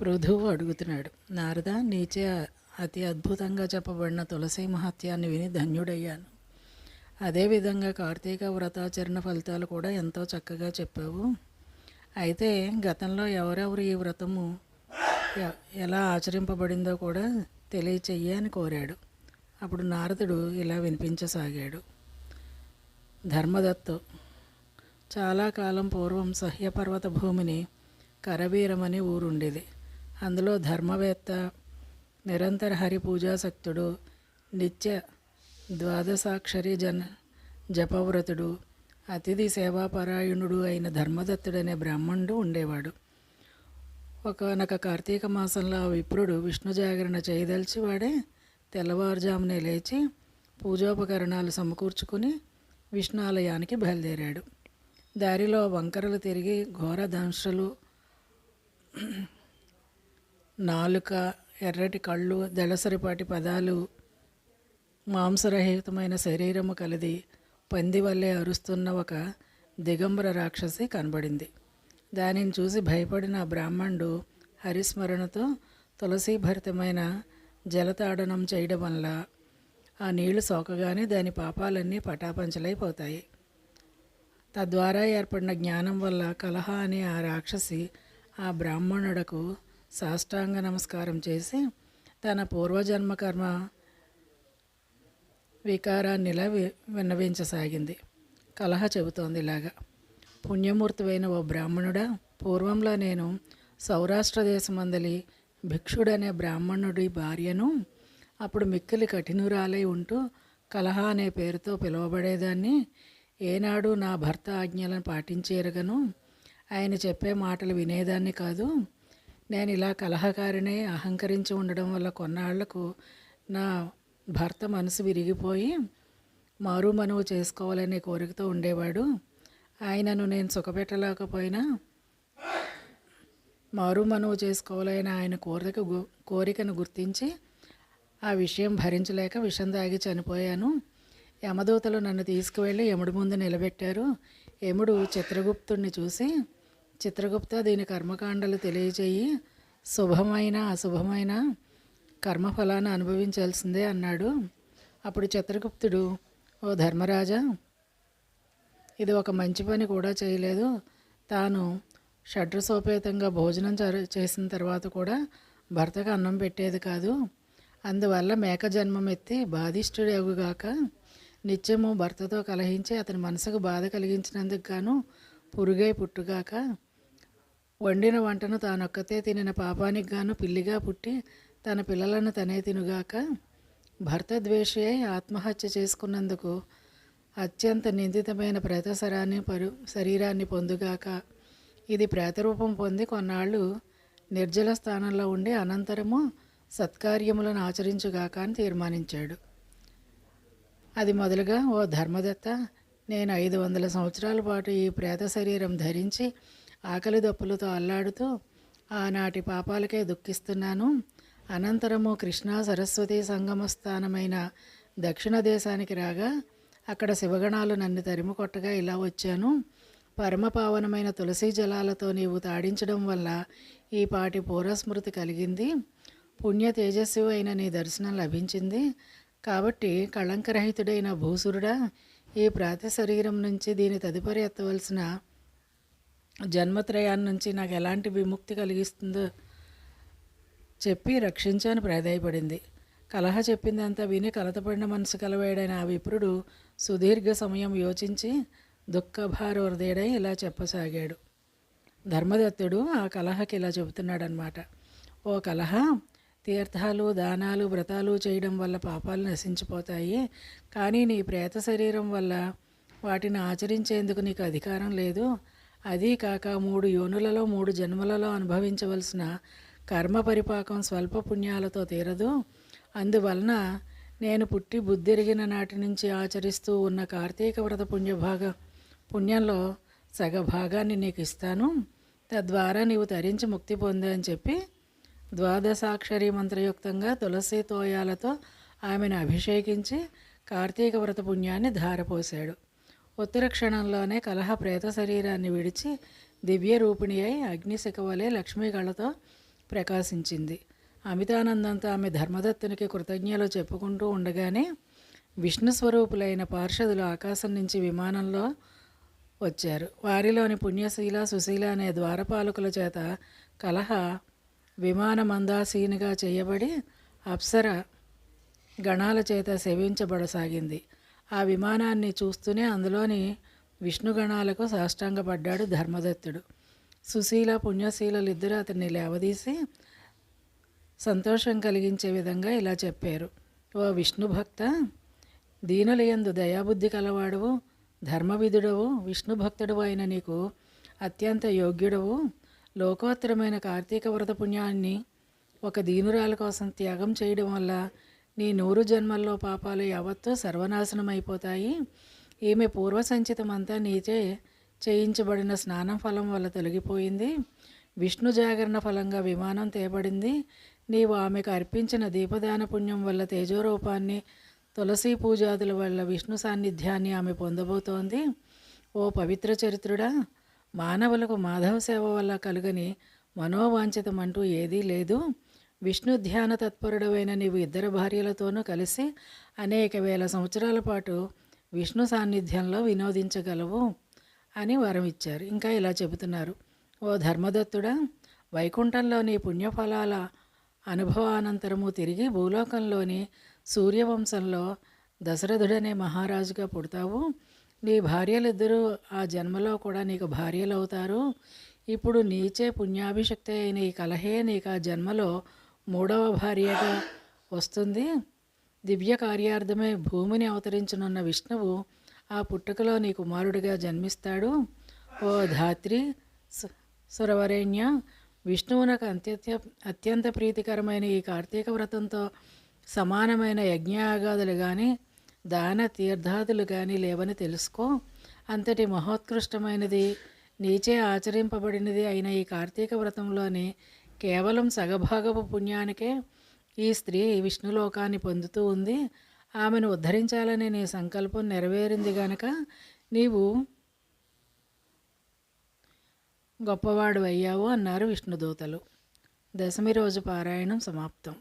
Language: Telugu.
పృథువు అడుగుతున్నాడు నారద నీచే అతి అద్భుతంగా చెప్పబడిన తులసి మహత్యాన్ని విని ధన్యుడయ్యాను. అదేవిధంగా కార్తీక వ్రతాచరణ ఫలితాలు కూడా ఎంతో చక్కగా చెప్పావు. అయితే గతంలో ఎవరెవరు ఈ వ్రతము ఎలా ఆచరింపబడిందో కూడా తెలియచెయ్యి అని కోరాడు. అప్పుడు నారదుడు ఇలా వినిపించసాగాడు. ధర్మదత్తు చాలా కాలం పూర్వం సహ్యపర్వత భూమిని కరవీరమని ఊరుండేది. అందులో ధర్మవేత్త నిరంతర హరి పూజాసక్తుడు నిత్య ద్వాదశాక్షరి జన జపవ్రతుడు అతిథి సేవాపరాయణుడు అయిన ధర్మదత్తుడనే బ్రాహ్మణుడు ఉండేవాడు. ఒకనొక కార్తీక మాసంలో ఆ విప్రుడు విష్ణు జాగరణ చేయదలిచి వాడే తెల్లవారుజామునే లేచి పూజోపకరణాలు సమకూర్చుకుని విష్ణు ఆలయానికి బయలుదేరాడు. దారిలో వంకరలు తిరిగి ఘోర దంశలు నాలుక ఎర్రటి కళ్ళు దళసరిపాటి పదాలు మాంసరహితమైన శరీరము కలది పంది వల్లే అరుస్తున్న ఒక దిగంబర రాక్షసి కనబడింది. దానిని చూసి భయపడిన బ్రాహ్మణుడు హరిస్మరణతో తులసీభరితమైన జలతాడనం చేయడం వల్ల ఆ నీళ్ళు సోకగానే దాని పాపాలన్నీ పటాపంచలైపోతాయి. తద్వారా ఏర్పడిన జ్ఞానం వల్ల కలహ అనే ఆ రాక్షసి ఆ బ్రాహ్మణుడకు సాష్టాంగ నమస్కారం చేసి తన పూర్వజన్మ కర్మ వికారాన్నిలా వి విన్నవించసాగింది. కలహ చెబుతోంది ఇలాగా. పుణ్యమూర్తివైన ఓ బ్రాహ్మణుడా పూర్వంలో నేను సౌరాష్ట్ర దేశమందలి భిక్షుడనే బ్రాహ్మణుడి భార్యను అప్పుడు మిక్కిలి కఠినురాలై ఉంటూ కలహ అనే పేరుతో పిలువబడేదాన్ని ఏనాడు నా భర్త ఆజ్ఞలను పాటించేరగను. ఆయన చెప్పే మాటలు వినేదాన్ని కాదు. నేను ఇలా కలహకారినే అహంకరించి ఉండడం వల్ల కొన్నాళ్ళకు నా భర్త మనసు విరిగిపోయి మారు మనువు చేసుకోవాలనే కోరికతో ఉండేవాడు. ఆయనను నేను సుఖపెట్టలేకపోయినా మారు మనువు చేసుకోవాలని ఆయన కోరిక గు- కోరికను గుర్తించి ఆ విషయం భరించలేక విషం తాగి చనిపోయాను. యమదూతలు నన్ను తీసుకువెళ్ళి యముడు ముందు నిలబెట్టారు. యముడు చిత్రగుప్తుడిని చూసి చిత్రగుప్త దీని కర్మకాండలు తెలియజేయి శుభమైన అశుభమైన కర్మఫలాన్ని అనుభవించాల్సిందే అన్నాడు. అప్పుడు చిత్రగుప్తుడు ఓ ధర్మరాజా ఇది ఒక మంచి పని కూడా చేయలేదు. తాను షడ్రసోపేతంగా భోజనం చేసిన తర్వాత కూడా భర్తకు అన్నం పెట్టేది కాదు. అందువల్ల మేక జన్మం ఎత్తి బాధిష్ఠుడు నిత్యము భర్తతో కలహించి అతని మనసుకు బాధ కలిగించినందుకు గాను పురుగై పుట్టుగాక వండిన వంటను తానొక్కతే తినిన పాపానికి గాను పిల్లిగా పుట్టి తన పిల్లలను తనే తినుగాక భర్త ద్వేషి అయి ఆత్మహత్య చేసుకున్నందుకు అత్యంత నిందితమైన ప్రేతసరాన్ని పరు శరీరాన్ని పొందుగాక ఇది ప్రేతరూపం పొంది కొన్నాళ్ళు నిర్జల స్థానంలో ఉండి అనంతరము సత్కార్యములను ఆచరించుగాక అని తీర్మానించాడు. అది మొదలుగా ఓ ధర్మదత్త నేను ఐదు వందల సంవత్సరాల పాటు ఈ ప్రేత శరీరం ధరించి ఆకలి దప్పులతో అల్లాడుతూ ఆనాటి పాపాలకే దుఃఖిస్తున్నాను. అనంతరము కృష్ణా సరస్వతి సంగమస్థానమైన దక్షిణ దేశానికి రాగా అక్కడ శివగణాలు నన్ను తరిమి కొట్టగా ఇలా వచ్చాను. పరమపావనమైన తులసి జలాలతో నీవు తాడించడం వల్ల ఈ పాటి పూర్వస్మృతి కలిగింది. పుణ్య తేజస్వి అయిన నీ దర్శనం లభించింది. కాబట్టి కళంకరహితుడైన భూసురుడా ఈ ప్రాత శరీరం నుంచి దీని తదుపరి ఎత్తవలసిన జన్మత్రయాన్ని నుంచి నాకు ఎలాంటి విముక్తి కలిగిస్తుందో చెప్పి రక్షించాను ప్రాధాయపడింది. కలహ చెప్పిందంతా విని కలతపడిన మనసు కలవేడైన ఆ విప్రుడు సుదీర్ఘ సమయం యోచించి దుఃఖభార ఇలా చెప్పసాగాడు. ధర్మదత్తుడు ఆ కలహకి ఇలా చెబుతున్నాడనమాట ఓ కలహ తీర్థాలు దానాలు వ్రతాలు చేయడం వల్ల పాపాలు నశించిపోతాయి. కానీ నీ ప్రేత శరీరం వల్ల వాటిని ఆచరించేందుకు నీకు అధికారం లేదు. అదీ కాక మూడు యోనులలో మూడు జన్మలలో అనుభవించవలసిన కర్మ పరిపాకం స్వల్ప పుణ్యాలతో తీరదు. అందువలన నేను పుట్టి బుద్ధిరిగిన నాటి నుంచి ఆచరిస్తూ ఉన్న కార్తీక వ్రత పుణ్యభాగ పుణ్యంలో సగ భాగాన్ని నీకు ఇస్తాను. తద్వారా నీవు తరించి ముక్తి పొందని అని చెప్పి ద్వాదశాక్షరి మంత్రయుక్తంగా తులసి తోయాలతో ఆమెను అభిషేకించి కార్తీక వ్రత పుణ్యాన్ని ధారపోశాడు. ఉత్తర క్షణంలోనే కలహ ప్రేత శరీరాన్ని విడిచి దివ్య రూపిణి అయి అగ్నిశిఖ వలె లక్ష్మీ కళతో ప్రకాశించింది. అమితానందంతో ఆమె ధర్మదత్తునికి కృతజ్ఞలు చెప్పుకుంటూ ఉండగానే విష్ణు స్వరూపులైన పార్షదులు ఆకాశం నుంచి విమానంలో వచ్చారు. వారిలోని పుణ్యశీల సుశీల అనే ద్వారపాలకుల చేత కలహ విమానమందాసీనిగా చేయబడి అప్సర గణాల చేత సేవించబడసాగింది. ఆ విమానాన్ని చూస్తూనే అందులోని విష్ణుగణాలకు సాష్టాంగపడ్డాడు ధర్మదత్తుడు. సుశీల పుణ్యశీలలు ఇద్దరు అతన్ని లేవదీసి సంతోషం కలిగించే విధంగా ఇలా చెప్పారు. ఓ విష్ణుభక్త దీనులయందు దయాబుద్ధి కలవాడవు ధర్మవిధుడవు విష్ణు భక్తుడు అయిన నీకు అత్యంత యోగ్యుడవు. లోకోత్తరమైన కార్తీక వ్రత పుణ్యాన్ని ఒక దీనురాల కోసం త్యాగం చేయడం వల్ల నీ నూరు జన్మల్లో పాపాలు యావత్తూ సర్వనాశనం అయిపోతాయి ఈమె పూర్వసంచితమంతా నీచే చేయించబడిన స్నానం ఫలం వల్ల తొలగిపోయింది. విష్ణు జాగరణ ఫలంగా విమానం తేబడింది. నీవు ఆమెకు అర్పించిన దీపదాన పుణ్యం వల్ల తేజోరూపాన్ని తులసీ పూజాదుల వల్ల విష్ణు సాన్నిధ్యాన్ని ఆమె పొందబోతోంది. ఓ పవిత్ర చరిత్రుడా! మానవులకు మాధవ సేవ వల్ల కలుగని మనోవాంఛితం అంటూ ఏదీ లేదు. విష్ణు ధ్యాన తత్పరుడమైన నీవు ఇద్దరు భార్యలతోనూ కలిసి అనేక వేల సంవత్సరాల పాటు విష్ణు సాన్నిధ్యంలో వినోదించగలవు అని వరం ఇచ్చారు. ఇంకా ఇలా చెబుతున్నారు. ఓ ధర్మదత్తుడా వైకుంఠంలోని పుణ్యఫలాల అనుభవానంతరము తిరిగి భూలోకంలోని సూర్యవంశంలో దశరథుడనే మహారాజుగా పుడతావు. నీ భార్యలిద్దరూ ఆ జన్మలో కూడా నీకు భార్యలు అవుతారు ఇప్పుడు నీచే పుణ్యాభిషక్తి అయిన ఈ కలహే నీకు ఆ జన్మలో మూడవ భార్యగా వస్తుంది. దివ్య కార్యార్థమే భూమిని అవతరించనున్న విష్ణువు ఆ పుట్టుకలో నీ కుమారుడిగా జన్మిస్తాడు. ఓ ధాత్రి సు- సురవరేణ్య విష్ణువునకు అత్యంత అత్యంత ప్రీతికరమైన ఈ కార్తీక వ్రతంతో సమానమైన యజ్ఞయాగాదులు కానీ దాన తీర్థాదులు కానీ లేవని తెలుసుకో. అంతటి మహోత్కృష్టమైనది నీచే ఆచరింపబడినది అయిన ఈ కార్తీక వ్రతంలోని కేవలం సగభాగపు పుణ్యానికే ఈ స్త్రీ విష్ణులోకాన్ని పొందుతూ ఉంది. ఆమెను ఉద్ధరించాలనే నీ సంకల్పం నెరవేరింది గనక నీవు గొప్పవాడు అయ్యావు అన్నారు విష్ణుదూతలు. దశమి రోజు పారాయణం సమాప్తం.